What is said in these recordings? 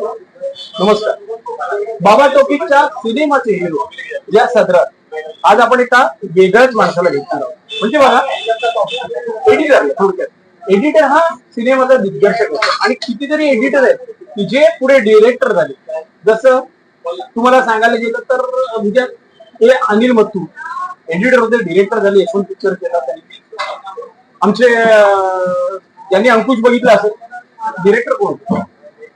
नमस्कार. बाबा टॉपिकच्या सिनेमाचे हिरो या सदरात आज आपण एका वेगळ्याच माणसाला भेटणार आहोत. म्हणजे बघा एडिटर थोडक्यात. एडिटर हा सिनेमाचा दिग्दर्शक असतो आणि कितीतरी एडिटर आहेत की जे पुढे डिरेक्टर झाले. जसं तुम्हाला सांगायला गेलं तर म्हणजे हे अनिल मत्तू एडिटर होते डिरेक्टर झाले यशवंत पिक्चर केला त्यांनी आमचे यांनी अंकुश बघितलं असेल. डिरेक्टर कोण?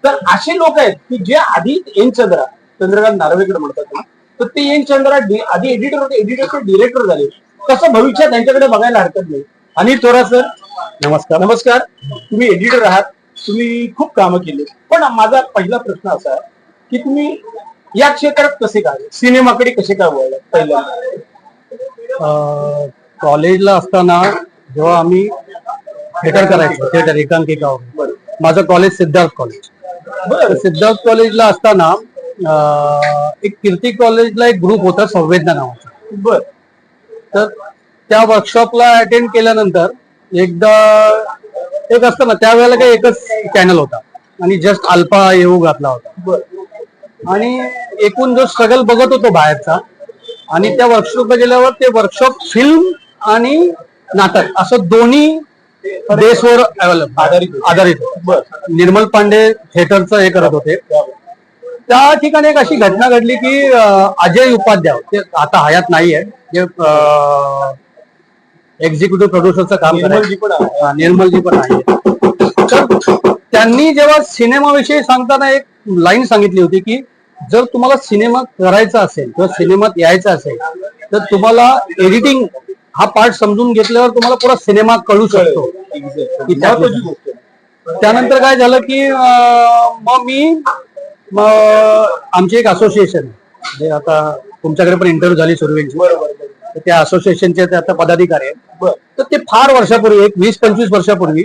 तर असे लोक आहेत की जे आधी एन चंद्रा चंद्रकांत नार्वेकर म्हणतात ना, तर ते एन चंद्रा आधी एडिटर होते एडिटर ते डिरेक्टर झाले. तसं भविष्यात त्यांच्याकडे बघायला हरकत नाही. आणि थोडा सर नमस्कार. नमस्कार. तुम्ही एडिटर आहात. तुम्ही खूप कामं केली. पण माझा पहिला प्रश्न असा आहे की तुम्ही या क्षेत्रात कसे काय सिनेमाकडे कसे काय वळला पहिल्यांदा. अं, कॉलेजला असताना जेव्हा आम्ही थिएटर करायचो थिएटर एकांकिका. माझं कॉलेज सिद्धार्थ कॉलेज बरं सिद्धार्थ कॉलेजला असताना एक कीर्ती कॉलेजला एक ग्रुप होता संवेदना नावाचा. बर. तर त्या वर्कशॉपला अटेंड केल्यानंतर एकदा एक असतं ना त्यावेळेला काही एकच चॅनल होता. आणि जस्ट अल्पा येऊ घातला होता. बर. आणि एकूण जो स्ट्रगल बघत होतो बाहेरचा आणि त्या वर्कशॉपला गेल्यावर ते वर्कशॉप फिल्म आणि नाटक असं दोन्ही बेसवर आधारित निर्मल पांडे थिएटरचं हे करत होते. त्या ठिकाणी एक अशी घटना घडली की अजय उपाध्याय ते आता हयात नाहीये. जे एक्झिक्युटिव्ह प्रोड्युसरचं काम निर्मलजी पण आहे. करायचं निर्मलजी पण आहे तर त्यांनी जेव्हा सिनेमाविषयी सांगताना एक लाईन सांगितली होती की जर तुम्हाला सिनेमा करायचा असेल किंवा सिनेमात यायचं असेल तर तुम्हाला एडिटिंग हा पार्ट समजून घेतल्यावर तुम्हाला पुरा सिनेमा कळू शकतो. त्यानंतर काय झालं की मग मी आमची एक असोसिएशन जे आता तुमच्याकडे पण इंटरव्ह्यू झाली सुरवींची बरोबर त्या असोसिएशनचे ते आता पदाधिकारी आहेत. तर ते फार वर्षापूर्वी एक वीस पंचवीस वर्षापूर्वी.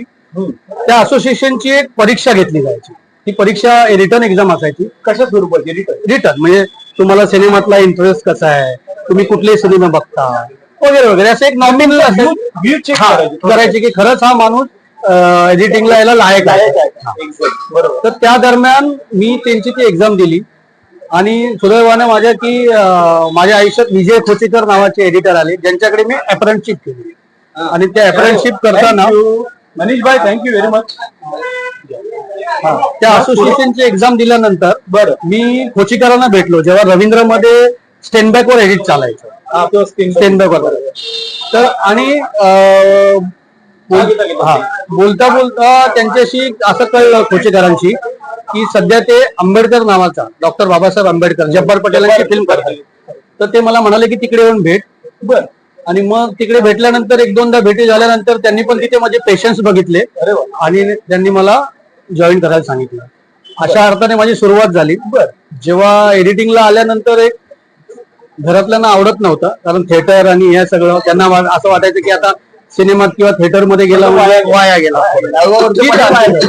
त्या असोसिएशनची एक परीक्षा घेतली जायची. ती परीक्षा रिटर्न एक्झाम असायची. कशा स्वरूपाची? रिटर्न रिटर्न म्हणजे तुम्हाला सिनेमातला इंटरेस्ट कसा आहे? तुम्ही कुठले सिनेमा बघता? वगैरे वगैरे. असं एक नॉमिनल करायची की खरंच हा माणूस एडिटिंगला यायला लायक आहे. तर त्या दरम्यान मी त्यांची ती एक्झाम दिली. आणि सुदैवाने माझ्या की माझ्या आयुष्यात विजय खोचेकर नावाचे एडिटर आले ज्यांच्याकडे मी अप्रेंटशिप केली. आणि त्या अप्रेंटशिप करताना. मनीष भाई थँक्यू व्हेरी मच त्या असोसिएशनची एक्झाम दिल्यानंतर बरं. मी खोचीकरांना भेटलो जेव्हा रवींद्रमध्ये स्टेनबॅक वर एडिट चालायचं. तर आणि हा बोलता बोलता त्यांच्याशी असं कळलं खोचेकरांशी की सध्या ते आंबेडकर नावाचा डॉक्टर बाबासाहेब आंबेडकर जब्बार पटेलांची फिल्म करतात. तर ते मला म्हणाले की तिकडे येऊन भेट. बर. आणि मग तिकडे भेटल्यानंतर एक दोनदा भेटी झाल्यानंतर त्यांनी पण तिथे माझे पेशन्स बघितले. आणि त्यांनी मला जॉईन करायला सांगितलं. अशा अर्थाने माझी सुरुवात झाली. बर. जेव्हा एडिटिंगला आल्यानंतर एक घरातल्यांना आवडत नव्हतं कारण थिएटर आणि हे सगळं त्यांना असं वाटायचं की आता सिनेमात किंवा थिएटरमध्ये गेला म्हणजे वाया गेला. आहे.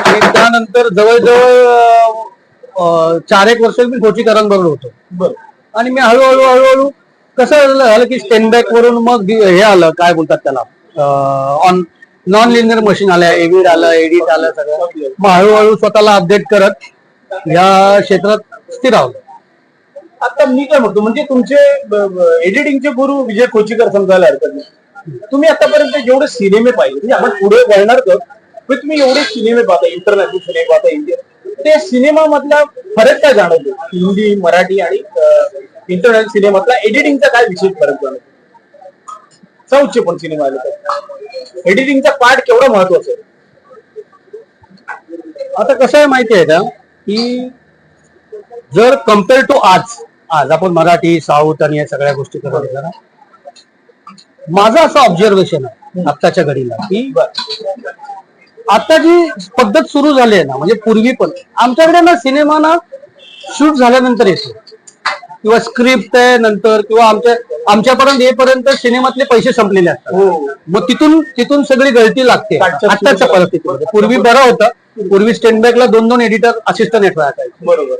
आणि त्यानंतर जवळजवळ चार एक वर्ष मी कोचीकरांबरोबर होतो. बर. आणि मी हळूहळू हळूहळू कसं झालं की स्टेनबॅक वरून मग हे आलं काय बोलतात त्याला ऑन नॉन लिनियर मशीन आल्या एडिट आलं एडिट आलं सगळं. मग हळूहळू स्वतःला अपडेट करत या क्षेत्रात स्थिरावलं आता मी काय म्हणतो म्हणजे तुमचे एडिटिंगचे गुरु विजय कोचीकर समजायला हरकत नाही. तुम्ही आतापर्यंत जेवढे सिनेमे पाहिले म्हणजे आपण पुढे वळणार तर म्हणजे तुम्ही एवढे सिनेमे पाहता इंटरनॅशनल सिनेमे पाहता इंडियन ते सिनेमा मधला फरक काय जाणवतो? हिंदी मराठी आणि इंटरनॅशनल सिनेमातला एडिटिंगचा काय विशेष फरक जाणवतो? साऊथचे पण सिनेमा आले तर एडिटिंगचा पार्ट केवढा महत्त्वाचा आहे? आता कसं आहे माहिती आहे का? की जर कंपेअर टू आज आज आपण मराठी साऊथ आणि या सगळ्या गोष्टी करत ना माझं असं ऑब्झर्वेशन आहे आत्ताच्या घडीला की आता जी पद्धत सुरू झाली आहे ना म्हणजे पूर्वी पण आमच्याकडे ना सिनेमा ना शूट झाल्यानंतर येतो. किंवा स्क्रिप्ट आहे नंतर किंवा आमच्या आमच्यापर्यंत येईपर्यंत सिनेमातले पैसे संपलेले असतात. हो. मग तिथून तिथून सगळी गळती लागते. आत्ताच्या. परिस्थितीमध्ये. पूर्वी बरं होतं. पूर्वी स्टेनबॅकला दोन दोन एडिटर असिस्टंट राहतात बरोबर.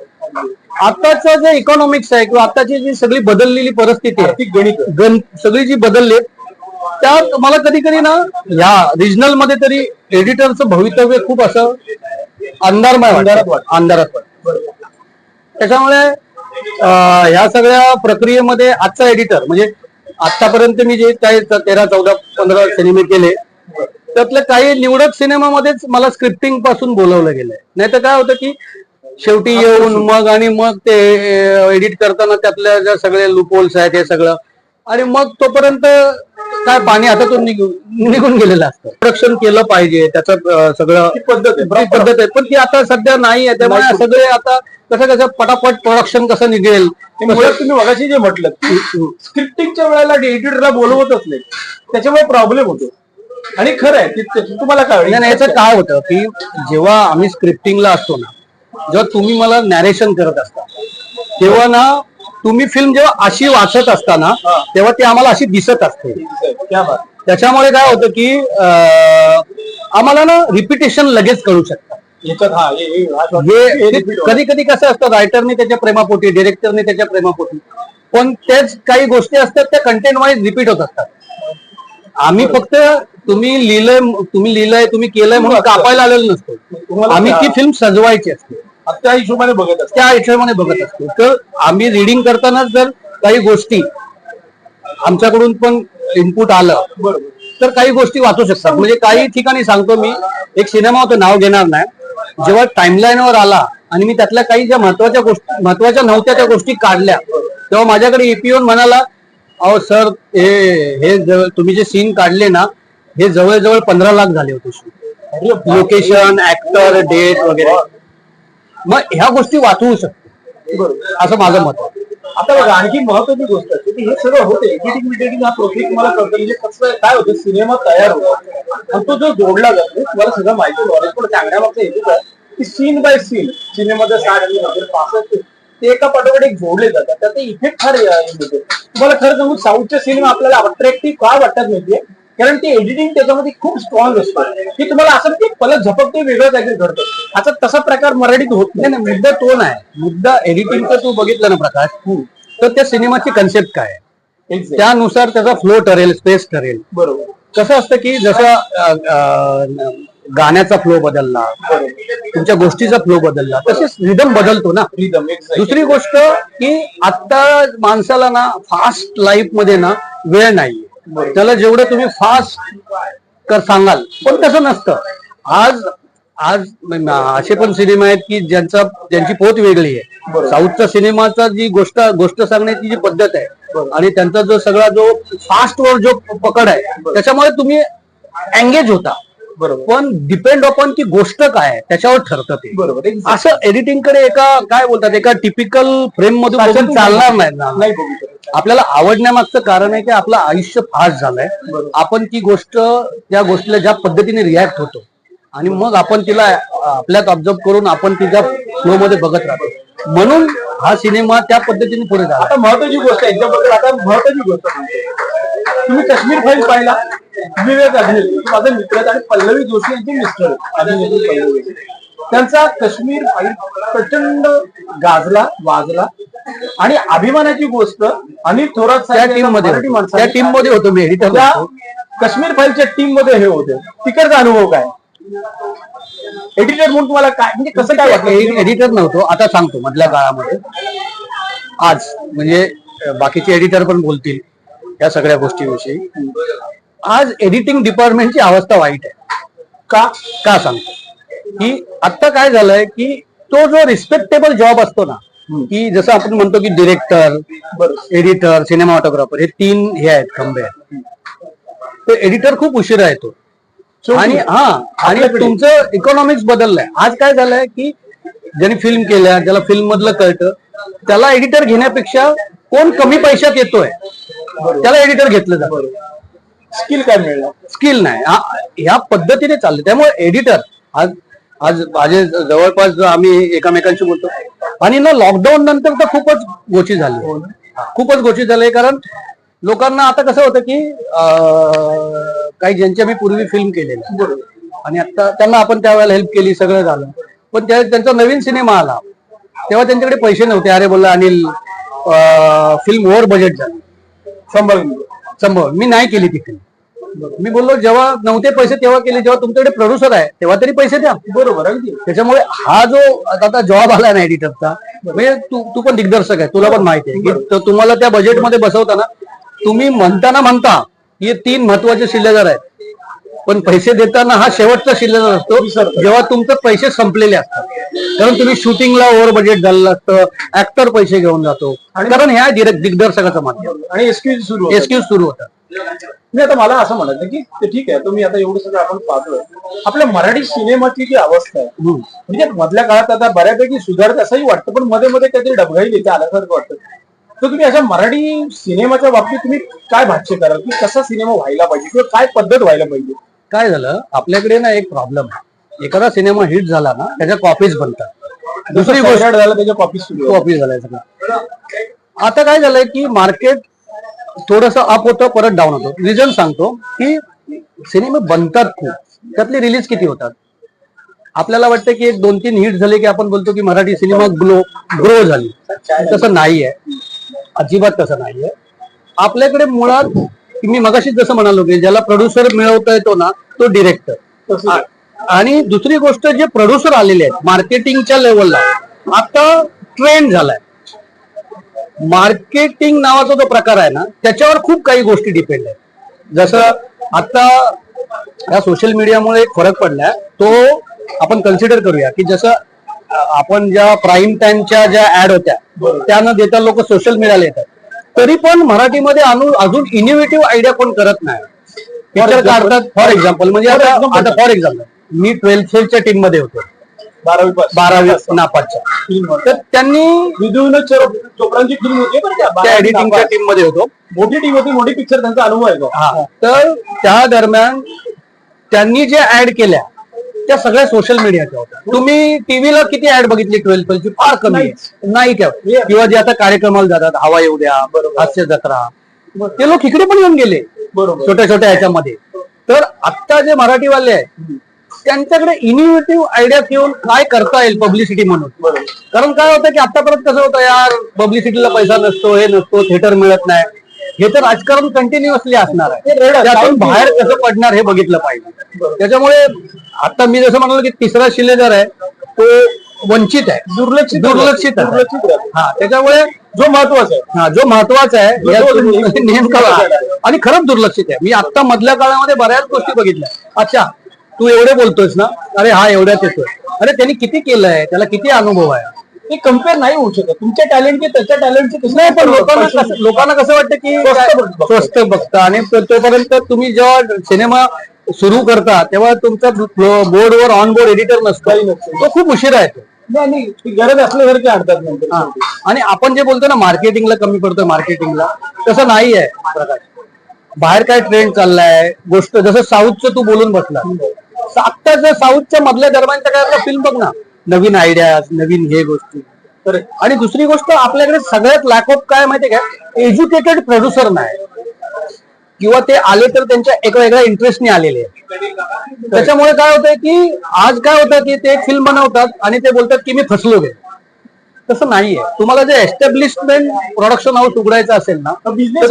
आताचं जे इकॉनॉमिक्स आहे किंवा आताची जी सगळी बदललेली परिस्थिती आहे गणित गण सगळी जी बदलली त्यात मला कधी कधी ना ह्या रिजनलमध्ये तरी एडिटरचं भवितव्य खूप असं अंधारमय अंधारात त्याच्यामुळे ह्या सगळ्या प्रक्रियेमध्ये आजचा एडिटर म्हणजे आतापर्यंत मी जे काही तेरा चौदा पंधरा सिनेमे केले त्यातल्या काही निवडक सिनेमामध्येच मला स्क्रिप्टिंगपासून बोलवलं गेलंय. नाही तर काय होतं की शेवटी येऊन मग आणि मग ते एडिट करताना त्यातल्या ज्या सगळे लुपोल्स आहेत हे सगळं. आणि मग तोपर्यंत काय पाणी हातातून निघून निघून गेलेलं असतं. प्रोडक्शन केलं पाहिजे त्याचं सगळं. पद्धत आहे पद्धत आहे. पण ती आता सध्या नाही आहे. त्यामुळे. सगळे आता कसं कसं पटापट प्रोडक्शन कसं निघेल तुम्ही मगाशी जे म्हटलं स्क्रिप्टिंगच्या वेळेला एडिटरला बोलवतच नाही. त्याच्यामुळे प्रॉब्लेम होतो. आणि खरं आहे तुम्हाला काय याचं काय होतं की जेव्हा आम्ही स्क्रिप्टिंगला असतो ना जेव्हा तुम्ही मला नॅरेशन करत असता तेव्हा ना तुम्ही फिल्म जेव्हा अशी वाचत असताना. तेव्हा ती आम्हाला अशी दिसत असते. त्याच्यामुळे काय होतं की आम्हाला ना रिपिटेशन लगेच कळू शकतं. कधी कधी कसं असतं रायटरने त्याच्या प्रेमापोटी डिरेक्टरने त्याच्या प्रेमापोटी पण तेच काही गोष्टी असतात त्या कंटेंट वाईज रिपीट होत असतात. आम्ही फक्त तुम्ही लिहिलंय तुम्ही लिहिलंय तुम्ही केलंय म्हणून कापायला आलेलो नसतो. आम्ही ती फिल्म सजवायची असते. त्या हिशोबाने बघत असतात त्या हिशोबाने बघत असतो. तर आम्ही रिडिंग करतानाच जर काही गोष्टी आमच्याकडून पण इनपुट आलं तर काही गोष्टी वाचू शकतात. म्हणजे काही ठिकाणी सांगतो मी एक सिनेमा होता नाव घेणार नाही. जेव्हा टाइमलाईन वर आला आणि मी त्यातल्या काही ज्या महत्त्वाच्या गोष्टी महत्त्वाच्या नव्हत्या त्या गोष्टी काढल्या तेव्हा माझ्याकडे एपीओन म्हणाला अहो सर हे हे तुम्ही जे सीन काढले ना हे जवळजवळ पंधरा लाख झाले होते. लोकेशन ऍक्टर डेट वगैरे. मग ह्या गोष्टी वाचवू शकतो. असं माझं मत आहे. आता बघा आणखी महत्वाची गोष्ट आहे की हे सगळं होते. एडिटिंग विडिटिंग हा प्रोसेस तुम्हाला कळतं. म्हणजे कसं आहे, काय होतं सिनेमा तयार होतो. आणि तो जो जोडला जातो तुम्हाला सगळं माहिती नॉलेज पण सांगण्यामागचा हेतू काय? की सीन बाय सीन सिनेमाचं साठ असेल पासष्ट ते एका पाठोपाठ एक जोडले जातात. त्यात इफेक्ट फार तुम्हाला खरं सांगू साऊथचे सिनेमा आपल्याला अट्रॅक्टिव्ह का वाटतात माहितीये कारण ते एडिटिंग त्याच्यामध्ये खूप स्ट्रॉंग असतं. की तुम्हाला असं ते पलट झपकते वेगळं काहीतरी घडतं. आता तसा प्रकार मराठीत होत नाही. नाही नाही मुद्दा तो नाही. मुद्दा एडिटिंगचा तू बघितलं ना प्रकाश? तर त्या सिनेमाची कन्सेप्ट काय. त्यानुसार त्याचा फ्लो ठरेल स्पेस ठरेल. बरोबर. कसं असतं की जसं गाण्याचा फ्लो बदलला तुमच्या गोष्टीचा फ्लो बदलला तसेच रिदम बदलतो ना. रिदम दुसरी गोष्ट की आता माणसाला ना फास्ट लाईफमध्ये ना वेळ नाहीये. त्याला जेवढं तुम्ही फास्ट कर सांगाल पण तसं नसतं. आज आज असे पण सिनेमा आहेत की ज्यांचा ज्यांची पोत वेगळी आहे. साऊथचा सिनेमाचा जी गोष्ट गोष्ट सांगण्याची जी पद्धत आहे आणि त्यांचा जो सगळा जो फास्ट वर जो पकड आहे त्याच्यामुळे तुम्ही एंगेज होता. बरोबर. पण डिपेंड ऑन की गोष्ट काय आहे त्याच्यावर ठरतं ते. बरोबर. असं एडिटिंगकडे एका काय बोलतात एका टिपिकल फ्रेम मधून चालणार नाही आपल्याला आवडण्यामागचं कारण आहे की आपलं आयुष्य फास्ट झालंय. आपण ती गोष्ट त्या गोष्टीला ज्या पद्धतीने रिॲक्ट होतो आणि मग आपण तिला आपल्यात ऑब्झर्व करून आपण तिच्या फ्लो मध्ये बघत राहतो म्हणून हा सिनेमा त्या पद्धतीने पुढे झाला आता महत्वाची गोष्ट आहे याच्याबद्दल आता महत्वाची गोष्ट सांगतो. तुम्ही काश्मीर फाईल पाहिला विवेक अग्निहोत्री माझा मित्र आणि पल्लवी जोशी यांचे मिस्टर अभिनेत्री पल्लवी. त्यांचा काश्मीर फाईल प्रचंड गाजला वाजला. आणि अभिमानाची गोष्ट अनिल थोरात त्या टीममध्ये त्या टीममध्ये होतो मी त्या काश्मीर फाईलच्या टीममध्ये हे होते. तिकडचा अनुभव काय? एडिटर म्हणून तुम्हाला काय म्हणजे कसं काय वाटलं? एडिटर नव्हतो आता सांगतो मधल्या काळामध्ये. आज म्हणजे बाकीचे एडिटर पण बोलतील या सगळ्या गोष्टीविषयी. आज एडिटिंग डिपार्टमेंटची अवस्था वाईट आहे. का? का सांगतो? की आता काय झालंय की तो जो रिस्पेक्टेबल जॉब असतो ना की जसं आपण म्हणतो की डिरेक्टर एडिटर सिनेमाटोग्राफर हे तीन हे आहेत खंबे. आहेत ते एडिटर खूप उशिरा येतो. आणि हा आणि. तुमचं इकॉनॉमिक्स बदललंय. आज काय झालंय की ज्यांनी फिल्म केल्या ज्याला फिल्म मधलं कळतं त्याला एडिटर घेण्यापेक्षा कोण कमी पैशात येतोय त्याला एडिटर घेतलं जातं. स्किल काय मिळणार? स्किल नाही. ह्या पद्धतीने चाललं त्यामुळे एडिटर आज आज माझे जवळपास जो आम्ही एकामेकांशी बोलतो. आणि ना लॉकडाऊन नंतर तर खूपच गोची झाली. खूपच गोची झाली. कारण लोकांना आता कसं होतं की काही ज्यांच्या मी पूर्वी फिल्म केलेल्या आणि आता त्यांना आपण त्यावेळेला हेल्प केली सगळं झालं. पण त्या त्यांचा नवीन सिनेमा आला. तेव्हा त्यांच्याकडे पैसे नव्हते. अरे बोलला अनिल फिल्म ओव्हर बजेट झाली. घे. संभव मी नाही केली ती फिल्म मी बोललो जेव्हा नव्हते पैसे तेव्हा केले. जेव्हा तुमच्याकडे प्रोड्युसर आहे तेव्हा तरी पैसे द्या. बरोबर अगदी. त्याच्यामुळे हा जो आता जॉब आला ना एडिटरचा म्हणजे तू तू पण दिग्दर्शक आहे तुला पण माहिती आहे. की तो तुम्हाला त्या बजेटमध्ये बसवताना तुम्ही म्हणताना म्हणता हे तीन महत्त्वाचे शिल्लकार आहेत. पण पैसे देताना हा शेवटचा शिल्लक असतो जेव्हा तुमचे पैसे संपलेले असतात. कारण तुम्ही शूटिंगला ओव्हर बजेट झालेलं असतं ऍक्टर पैसे घेऊन जातो. कारण ह्या डिरेक्ट दिग्दर्शकाचं माध्यम. आणि एक्सक्यूज सुरू. एक्सक्यूज सुरू होतात मी आता मला असं म्हणायचं की ते ठीक आहे तुम्ही आता एवढं सगळं आपण पाहतोय. आपल्या मराठी सिनेमाची जी अवस्था आहे. म्हणजे मधल्या काळात आता बऱ्यापैकी सुधारत असंही वाटतं पण मध्ये मध्ये काहीतरी डबघाई देते आल्यासारखं वाटतं. तर तुम्ही अशा मराठी सिनेमाच्या बाबतीत तुम्ही काय भाष्य कराल? की कसा सिनेमा व्हायला पाहिजे किंवा काय पद्धत व्हायला पाहिजे? काय झालं? आपल्याकडे ना एक प्रॉब्लेम आहे. एखादा सिनेमा हिट झाला ना त्याच्या कॉपीज बनतात. दुसरी गोष्ट झाला त्याच्या कॉपी सुरू आहे. कॉपी झालाय सगळं. आता काय झालंय की मार्केट थोडस अप होतं परत डाऊन होतं. रिझन सांगतो की सिनेमे बनतात खूप. त्यातले रिलीज किती होतात? आपल्याला वाटतं की एक दोन तीन हिट झाले की आपण बोलतो की मराठी सिनेमा ग्लो ग्रो झाली. तसं नाहीये. अजिबात तसं नाहीये. आपल्याकडे मुळात मी मगाशीच जसं म्हणालो की ज्याला प्रोड्युसर मिळवता येतो ना तो डिरेक्टर. आणि दुसरी गोष्ट जे प्रोड्युसर आलेले आहेत मार्केटिंगच्या लेवलला आता ट्रेंड झालाय. मार्केटिंग नावाचा जो प्रकार आहे ना त्याच्यावर खूप काही गोष्टी डिपेंड आहेत. जसं आता या सोशल मीडियामुळे एक फरक पडलाय. तो आपण कन्सिडर करूया की जसं आपण ज्या प्राईम टाइमच्या ज्या ऍड होत्या त्या न देता लोक सोशल मीडियाला येतात. तरी पण मराठीमध्ये अनु अजून इनोव्हेटिव्ह आयडिया कोण करत नाही. काढतात फॉर एक्झाम्पल म्हणजे आता आता फॉर एक्झाम्पल मी ट्वेल्थ फेलच्या टीममध्ये होतो. बारावी पास. बारावी नापासच्या. तर त्यांनी विधून चोपडांची फिल्म होती बरं का? त्या बारावी एडिटिंगच्या नापास. टीममध्ये होतो. मोठी टीम होती मोठी पिक्चर त्यांचा अनुभव आहे. हा. तर त्या दरम्यान त्यांनी जे ऍड केल्या त्या सगळ्या सोशल मीडियाच्या होत्या. तुम्ही टीव्हीला किती ऍड बघितली? ट्वेल्थ फेलची फार कमी. आहे. नाही काय किंवा जे आता कार्यक्रमाला जातात हवा येऊ द्या हास्य जत्रा. ते लोक इकडे पण येऊन गेले. बरोबर. छोट्या छोट्या ह्याच्यामध्ये. तर आत्ता जे मराठीवाले आहेत त्यांच्याकडे इनोव्हेटिव्ह आयडिया घेऊन काय करता येईल पब्लिसिटी म्हणून? कारण काय होतं की आतापर्यंत कसं होतं यार पब्लिसिटीला पैसा नसतो हे नसतो थिएटर मिळत नाही. हे तर राजकारण कंटिन्युअसली असणार आहे. त्यातून बाहेर कसं पडणार हे बघितलं पाहिजे. त्याच्यामुळे आता मी जसं म्हणालो की तिसरा शिलेदार आहे तो वंचित आहे. दुर्लक्षित दुर्लक्षित आहे. दुर्लक्षित. हा त्याच्यामुळे जो महत्त्वाचा आहे. हा जो महत्त्वाचा आहे नेमका. आणि खरंच दुर्लक्षित आहे. मी आता मधल्या काळामध्ये बऱ्याच गोष्टी बघितल्या. अच्छा तू एवढे बोलतोयस ना अरे हा एवढ्यात येतोय. अरे त्यांनी किती केलंय त्याला किती अनुभव आहे? ते कंपेअर नाही होऊ शकत. तुमच्या टॅलेंट त्याच्या टॅलेंटचे नाही पण लोकांना कसं- लोकांना कसं वाटतं की स्वस्त बघता. आणि तो- तोपर्यंत तुम्ही जेव्हा सिनेमा सुरू करता तेव्हा तुमचा बोर्डवर ऑन बोर्ड एडिटर नसतो. तो खूप उशिरा येतो. नाही नाही ती गरज असल्यासारखे आणतात नंतर. हा. आणि आपण जे बोलतो ना मार्केटिंगला कमी पडतोय मार्केटिंगला तसं नाही आहे प्रकाश बाहेर काय ट्रेंड चाललाय गोष्ट जसं साऊथचं तू बोलून बसला. आत्ताच्या साऊथच्या मधल्या दरम्यानच्या काय फिल्म बघ ना. नवीन आयडिया नवीन हे गोष्टी. तर आणि दुसरी गोष्ट आपल्याकडे सगळ्यात लॅक ऑफ काय माहितीये का? एज्युकेटेड प्रोड्युसर नाही. किंवा ते आले तर त्यांच्या एका वेगळ्या इंटरेस्टने आलेले. त्याच्यामुळे काय होतंय की आज काय होतं की ते फिल्म बनवतात आणि ते बोलतात की मी फसलो गे तसं नाहीये. तुम्हाला जे एस्टॅब्लिशमेंट प्रोडक्शन हाऊस उघडायचं असेल ना. बिझनेस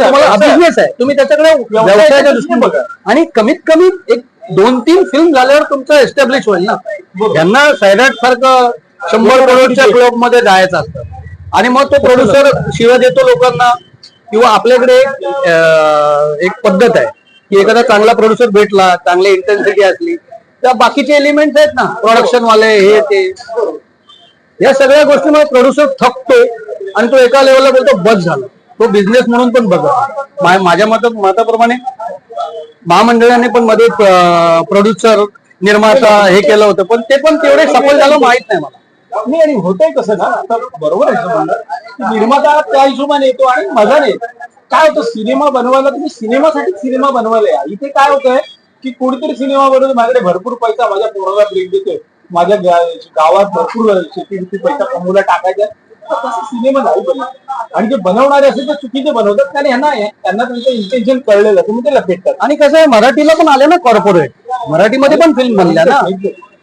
आहे. तुम्ही त्याच्याकडे व्यवसायाच्या दृष्टीने बघा. आणि कमीत कमी एक दोन तीन फिल्म झाल्यावर तुमचं एस्टॅब्लिश होईल ना. त्यांना सैराट सारखं शंभर करोडच्या क्लबमध्ये जायचं असतं. आणि मग तो प्रोड्युसर शिवाय देतो लोकांना किंवा आपल्याकडे एक पद्धत आहे की एखादा चांगला प्रोड्युसर भेटला चांगली इंटेन्सिटी असली त्या बाकीचे एलिमेंट आहेत ना प्रोडक्शन वाले हे ते. या सगळ्या गोष्टीमुळे प्रोड्युसर थकतो आणि तो एका लेवलला बोलतो बस झालं. तो बिझनेस म्हणून पण बघत मा- माझ्या मत मताप्रमाणे महामंडळाने पण मध्ये प्रोड्युसर निर्माता हे केलं होतं पण ते पण तेवढे सफल झालं माहीत नाही मला. नाही आणि होतंय कसं ना आता बरोबर आहे निर्माता त्या हिशोबाने येतो आणि मजा नाही काय होतं सिनेमा बनवायला तुम्ही सिनेमासाठी सिनेमा बनवायला या. इथे काय होतंय की कोणीतरी सिनेमा बनवतो माझ्याकडे भरपूर पैसा माझ्या पोराला ब्रेक देतोय. माझ्या गावात भरपूर शेती पैसा कमवला टाकायचा तसं सिनेमा नाही बनत आणि जे बनवणारे असेल ते चुकीचे बनवतात कारण यांना त्यांना त्यांचं इंटेन्शन कळलेलं तुम्ही ते लपेटतात आणि कसं आहे मराठीला पण आले ना कॉर्पोरेट मराठीमध्ये पण फिल्म बनल्या ना.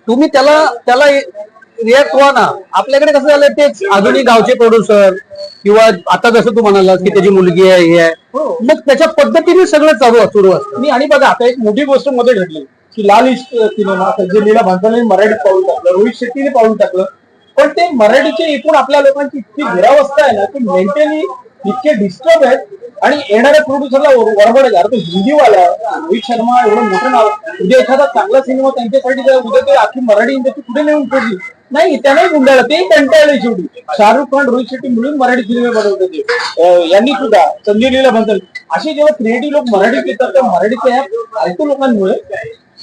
तुम्ही त्याला त्याला रिॲक्ट व्हा ना. आपल्याकडे कसं झालं तेच अजूनही गावचे प्रोड्युसर किंवा आता जसं तू म्हणालास की त्याची मुलगी आहे हे आहे. हो. मग त्याच्या पद्धतीने सगळं चालू सुरू असतं. मी आणि बघा आता एक मोठी गोष्टमध्ये घडली की लाल इश्क सिनेमा संजय भांसाने मराठीत पाऊल टाकलं रोहित शेट्टीने पाऊल टाकलं पण ते मराठीचे एकूण आपल्या लोकांची इतकी दुरावस्था आहे ना की मेंटली इतके डिस्टर्ब आहेत. आणि येणाऱ्या प्रोड्युसरला वरबड आहे. तो हिंदीवाला रोहित शर्मा एवढं मोठं नाव. उद्या एखादा चांगला सिनेमा त्यांच्यासाठी जर उद्या ते आखी मराठी इंडस्ट्री पुढे नेऊन पडली नाही त्यांनाही गुंडाळलं. ते कंटाळले शेवटी. शाहरुख खान रोहित शेट्टी मिळून मराठी सिनेमे बनवत होते यांनी सुद्धा संजय लीला भंसल असे जेव्हा क्रिएटिव्ह लोक मराठीत येतात त्या मराठीच्या ह्या फालतू लोकांमुळे.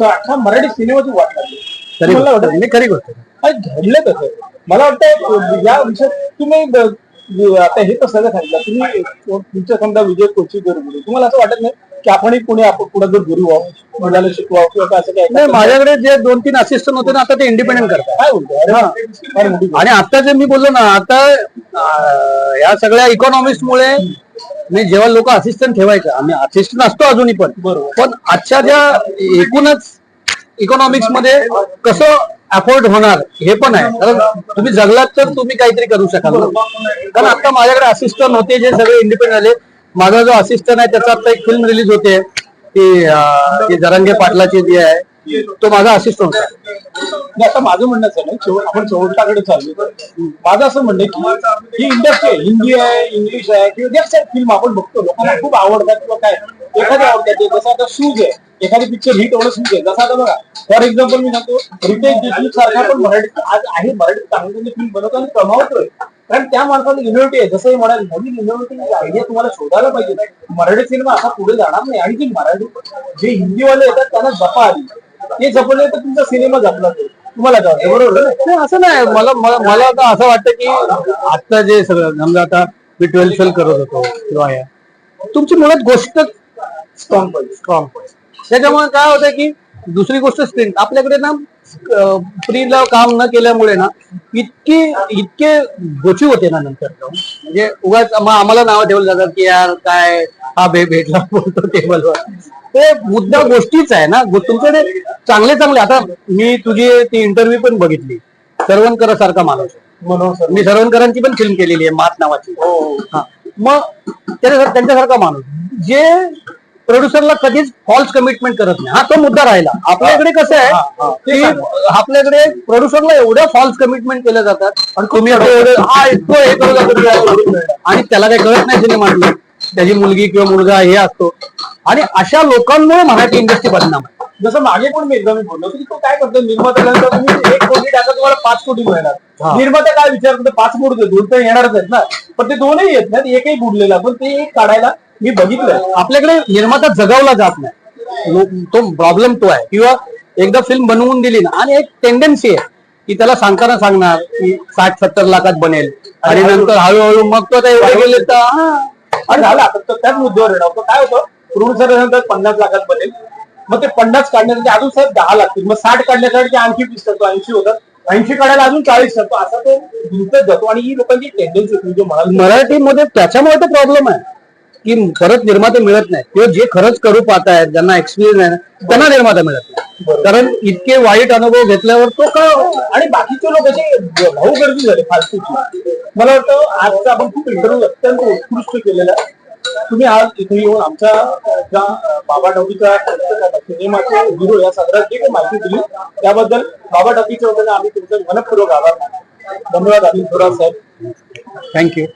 अख्खा मराठी सिनेमाची वाट लागली. खरी मला वाटतं. नाही, खरी गोष्ट घडलं कसं मला वाटतं या विषयात तुम्ही आता हे सगळं सांगितलं तुम्ही तुमच्या समजा विजय कोची गुरु तुम्हाला असं वाटत नाही की आपणही पुणे आपण पुढे जर गुरु व्हावं मुलाला शिकवावं किंवा असं काय नाही माझ्याकडे जे दोन तीन असिस्टंट होते ना आता ते इंडिपेंडेंट करतात काय बोलतो. आणि आता जे मी बोललो ना आता या सगळ्या इकॉनॉमिक्स मुळे मी जेव्हा लोक असिस्टंट ठेवायचे आम्ही असिस्टंट असतो अजूनही पण बरोबर. पण आजच्या ज्या एकूणच इकॉनॉमिक्समध्ये कसं अफोर्ड होणार हे पण आहे. कारण तुम्ही जगलात तर तुम्ही काहीतरी करू शकाल कारण आता माझ्याकडे असिस्टंट होते जे सगळे इंडिपेंडंट आले. माझा जो असिस्टंट आहे त्याचा आता एक फिल्म रिलीज होते. ती ती जरंगे पाटलाची जी आहे तो माझा असिस्टंट होता आता माझं म्हणणं असं नाही आपण शेवटाकडे चाललो माझं असं म्हणणं की ही इंडस्ट्री आहे हिंदी आहे इंग्लिश आहे किंवा जे फिल्म आपण बघतो लोकांना खूप आवडतात किंवा काय. एखाद्या आवडतात जसं आता शूज आहे एखादी पिक्चर हिट होणं शूज आहे. जसं आता बघा फॉर एक्झाम्पल मी सांगतो रितेश देशमुख सारखा पण मराठीत आज आहे मराठीत चांगली फिल्म बनवतो आणि कमावतोय. कारण त्या माणसाला इनोव्हेटिव्ह आहे. जसं म्हणाल नवीन इनोव्हेटिव्ह म्हणजे आयडिया तुम्हाला शोधायला पाहिजे. मराठी सिनेमा असा पुढे जाणार नाही. आणि जे मराठी जे हिंदीवाले येतात त्यांना जपा आली हे जपले तर तुमचा सिनेमा जपला तुम्हाला काय बरोबर नाही असं नाही. मला मला आता असं वाटतं की आता जे सगळं समजा आता मी ट्वेल्थ फेल करत होतो किंवा तुमची मुळात गोष्ट स्ट्रॉंग पाहिजे स्ट्रॉंग त्याच्यामुळे काय होतं की दुसरी गोष्ट स्क्रीन आपल्याकडे ना फ्रीला काम न केल्यामुळे ना इतकी इतके गोची होते ना नंतर. म्हणजे उगाच मग आम्हाला नावं ठेवलं जातात की यार काय हा बे भेटला बोलतो टेबलवर. ते मुद्दा गोष्टीच आहे ना. तुमच्याकडे चांगले चांगले आता मी तुझी ती इंटरव्ह्यू पण बघितली. सरवणकर सारखा माणूस मी सरवणकरांची पण फिल्म केलेली आहे मात नावाची. हो. मग त्याच्या त्यांच्यासारखा माणूस. जे प्रोड्युसरला कधीच फॉल्स कमिटमेंट करत नाही. हा तो मुद्दा राहिला. आपल्याकडे कसं. आहे की. आपल्याकडे प्रोड्युसरला एवढ्या फॉल्स कमिटमेंट केल्या जातात आणि तुम्ही हा हे आणि त्याला काही कळत नाही सिनेमातलं. त्याची मुलगी किंवा मुलगा हे असतो. आणि अशा लोकांमुळे मराठी इंडस्ट्री बदनाम आहे. जसं मागे पण मी एकदा मी बोललो की तो काय करतो निर्मात्यानंतर तुम्ही एक कोटी टाका तुम्हाला पाच कोटी. मिळणार. निर्माता काय विचार करतो पाच बुडते दोन तर येणारच आहेत ना. पण ते दोनही येत नाहीत. एकही बुडलेला. पण ते एक काढायला मी बघितलंय. आपल्याकडे निर्माता जगवला जात नाही. तो प्रॉब्लेम तो आहे. किंवा एकदा फिल्म बनवून दिली ना आणि एक टेंडन्सी आहे की त्याला सांगताना सांगणार की साठ सत्तर लाखात बनेल. आणि नंतर हळूहळू मग तो आता एवढे गेले तर. आणि झाला तर त्याच मुद्द्यावर येणार. होतं काय होतं? प्रोड्युसर नंतर पन्नास लाखात बनेल. मग ते पन्नास काढण्यासाठी म्हणजे अजून साहेब दहा लागतील. मग साठ काढण्यासाठी आणखी वीस करतो ऐंशी होतात. ऐंशी काढायला अजून चाळीस करतो असा तो गुंतत जातो. आणि ही लोकांची टेंडन्सी तुम्ही जो म्हणाल मराठीमध्ये त्याच्यामुळे तो प्रॉब्लेम आहे. की खरंच निर्माते मिळत नाही. किंवा जे खरंच करू पाहत आहेत ज्यांना एक्सपिरियन्स आहे त्यांना निर्माता मिळत नाही. कारण इतके वाईट अनुभव घेतल्यावर तो का आणि बाकीचे लोक असे भाऊ गर्दी झाले फालतूची. मला वाटतं आजचा आपण खूप इंटरव्ह्यू अत्यंत उत्कृष्ट केलेला आहे. तुम्ही आज इथे येऊन आमच्या ज्या बाबा टॉकीच्या सिनेमाचे हिरो या सगळ्यात जी काही माहिती दिली त्याबद्दल बाबा टॉकीच्या वतीने आम्ही तुमचा मनपूर्वक आभार. धन्यवाद अनिल थोरात साहेब. थँक्यू